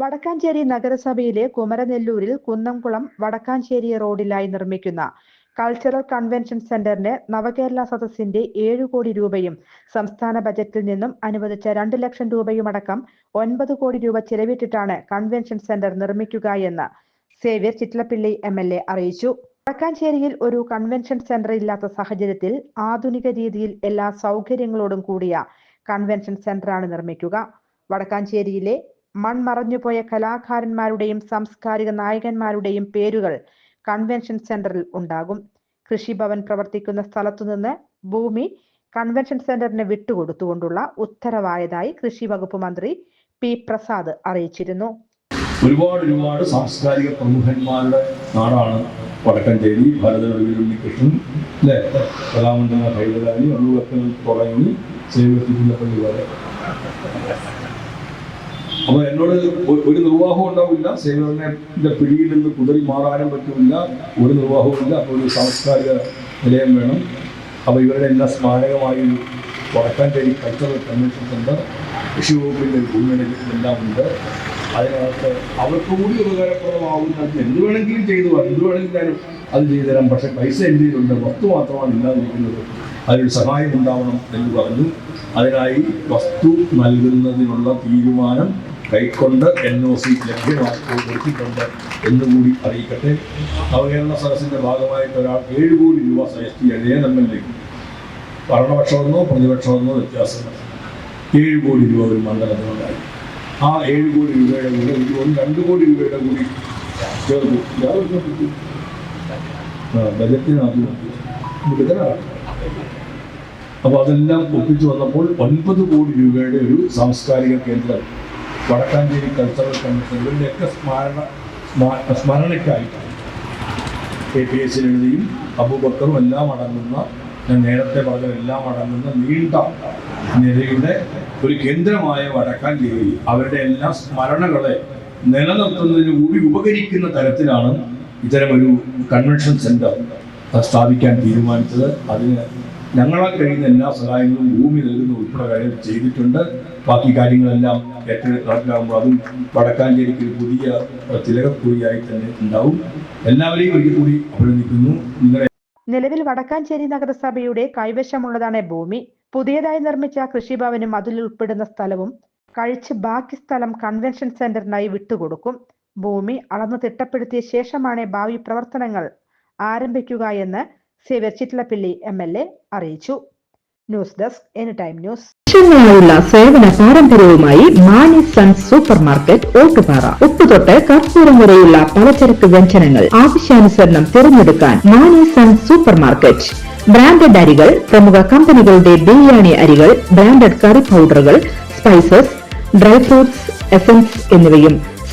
വടക്കാഞ്ചേരി നഗരസഭയിലെ കുമരനെല്ലൂരിൽ കുന്നംകുളം വടക്കാഞ്ചേരി റോഡിലായി നിർമ്മിക്കുന്ന cultural convention സെന്ററിന് നവകേരള സദസ്സിന്റെ ഏഴു കോടി രൂപയും സംസ്ഥാന ബജറ്റിൽ നിന്നും അനുവദിച്ച രണ്ട് ലക്ഷം രൂപയുമടക്കം ഒൻപത് കോടി രൂപ ചെലവിട്ടിട്ടാണ് കൺവെൻഷൻ സെന്റർ നിർമ്മിക്കുക എന്ന് Xavier Chittilappilly M L A അറിയിച്ചു. വടക്കാഞ്ചേരിയിൽ ഒരു കൺവെൻഷൻ സെന്റർ ഇല്ലാത്ത സാഹചര്യത്തിൽ ആധുനിക രീതിയിൽ എല്ലാ സൗകര്യങ്ങളോടും കൂടിയ കൺവെൻഷൻ സെന്ററാണ് നിർമ്മിക്കുക. വടക്കാഞ്ചേരിയിലെ മൺമറഞ്ഞുപോയ കലാകാരന്മാരുടെയും സാംസ്കാരിക നായകന്മാരുടെയും പേരുകൾ കൺവെൻഷൻ സെന്ററിൽ ഉണ്ടാകും. കൃഷിഭവൻ പ്രവർത്തിക്കുന്ന സ്ഥലത്തുനിന്ന് ഭൂമി കൺവെൻഷൻ സെന്ററിന് വിട്ടുകൊടുത്തുകൊണ്ടുള്ള ഉത്തരവായതായി കൃഷി വകുപ്പ് മന്ത്രി പി പ്രസാദ് അറിയിച്ചിരുന്നു. ഒരുപാട് ഒരുപാട് സാംസ്കാരിക പ്രമുഖന്മാരുടെ നാടാണ് വടക്കഞ്ചേരി ഭാരതനുണ്ണികൃഷ്ണൻ അല്ലേ? കലാമണ്ഡല ഹൈദരാലി അള്ളൂവക്കൽ തുടങ്ങി സേവത്തിപ്പള്ളി വരെ. എന്നോട് ഒരു നിർവാഹവും ഉണ്ടാവില്ല. സേവനെ പിടിയിൽ നിന്ന് കുതറി മാറാനും പറ്റില്ല. ഒരു നിർവാഹവുമില്ല അപ്പോൾ ഒരു സാംസ്കാരിക നിലയം വേണം. അപ്പോൾ ഇവരുടെ എല്ലാ സ്മാരകമായി വടക്കാഞ്ചേരി കൾച്ചറൽ കൺവെൻഷൻ കൃഷി വകുപ്പിന്റെ ഭൂമിയുടെ എല്ലാം ഉണ്ട്. അതിനകത്ത് അവർക്ക് കൂടി ഉപകാരപ്രദമാവുന്ന എന്ത് വേണമെങ്കിലും ചെയ്തു എന്ത് വേണമെങ്കിലും ഞാൻ അത് ചെയ്തു തരാം. പക്ഷേ പൈസ എന്റെ കയ്യിലുണ്ട് വസ്തു മാത്രമാണ് ഇല്ലാതിരിക്കുന്നത്. അതിനൊരു സഹായം ഉണ്ടാവണം എന്ന് പറഞ്ഞു. അതിനായി വസ്തു നൽകുന്നതിനുള്ള തീരുമാനം കൈക്കൊണ്ട് എൻ ഒ സി ലഭ്യമാക്കി എന്നുകൂടി അറിയിക്കട്ടെ. നവകേരള സദസ്സിന്റെ ഭാഗമായിട്ട് ഒരാൾ ഏഴ് കോടി രൂപ സജസ്റ്റ് ചെയ്യണേ നമ്മൾ എക്കും ഭരണപക്ഷമെന്നോ പ്രതിപക്ഷമെന്നോ വ്യത്യാസമില്ല. ഏഴ് കോടി രൂപ ഒരു മണ്ഡലത്തിനുണ്ടായി ആ ഏഴ് കോടി രൂപയുടെ കൂടെ എനിക്ക് കോടി രണ്ട് കോടി രൂപയുടെ കൂടി ചേർന്നു. ബജറ്റിനകത്ത് അപ്പോൾ അതെല്ലാം ഒപ്പിച്ചു വന്നപ്പോൾ ഒൻപത് കോടി രൂപയുടെ ഒരു സാംസ്കാരിക കേന്ദ്രം വടക്കാഞ്ചേരി കൾച്ചറൽ ഇവരുടെയൊക്കെ സ്മരണ സ്മ- സ്മരണയ്ക്കായിട്ടാണ് കെ പി എസ് എഴുതിയും അബൂബക്കറും എല്ലാം അടങ്ങുന്ന ഞാൻ നേരത്തെ പറഞ്ഞ എല്ലാം അടങ്ങുന്ന നീണ്ട നിരയുടെ ഒരു കേന്ദ്രമായ വടക്കാഞ്ചേരി. അവരുടെ എല്ലാ സ്മരണകളെ നിലനിർത്തുന്നതിന് കൂടി ഉപകരിക്കുന്ന തരത്തിലാണ് ഇത്തരമൊരു കൺവെൻഷൻ സെന്റർ സ്ഥാപിക്കാൻ തീരുമാനിച്ചത്. അതിന് ഞങ്ങളാൽ കഴിയുന്ന എല്ലാ സഹായങ്ങളും ഭൂമി നൽകുന്ന ഉൾപ്പെടെ ചെയ്തിട്ടുണ്ട്. ബാക്കി കാര്യങ്ങളെല്ലാം ഏറ്റെടുത്ത് നടപ്പിലാകുമ്പോൾ അതും വടക്കാഞ്ചേരിക്ക് ഒരു പുതിയ തിലകക്കുറിയായി തന്നെ ഉണ്ടാവും. എല്ലാവരെയും ഒരിക്കൽ കൂടി അഭിനന്ദിക്കുന്നു. നിലവിൽ വടക്കാഞ്ചേരി നഗരസഭയുടെ കൈവശമുള്ളതാണ് ഭൂമി. പുതിയതായി നിർമ്മിച്ച കൃഷിഭവനും അതിൽ ഉൾപ്പെടുന്ന സ്ഥലവും കഴിച്ച് ബാക്കി സ്ഥലം കൺവെൻഷൻ സെന്ററിനായി വിട്ടുകൊടുക്കും. ഭൂമി അളന്നു തിട്ടപ്പെടുത്തിയ ശേഷമാണ് ഭാവി പ്രവർത്തനങ്ങൾ ആരംഭിക്കുക എന്ന് Xavier Chittilappilly M L A അറിയിച്ചു. News desk any time news. ുള്ള സേവന പാരമ്പര്യവുമായി Mani sons super market Ottupara. ഉപ്പുതൊട്ട് കർപ്പൂരം വരെയുള്ള പലചരക്ക് വ്യഞ്ജനങ്ങൾ ആവശ്യാനുസരണം തിരഞ്ഞെടുക്കാൻ Mani sons super market branded അരികൾ പ്രമുഖ കമ്പനികളുടെ ബിരിയാണി അരികൾ ബ്രാൻഡഡ് കറി പൗഡറുകൾ സ്പൈസസ് ഡ്രൈ ഫ്രൂട്ട്സ് എസൻസ് എന്നിവയും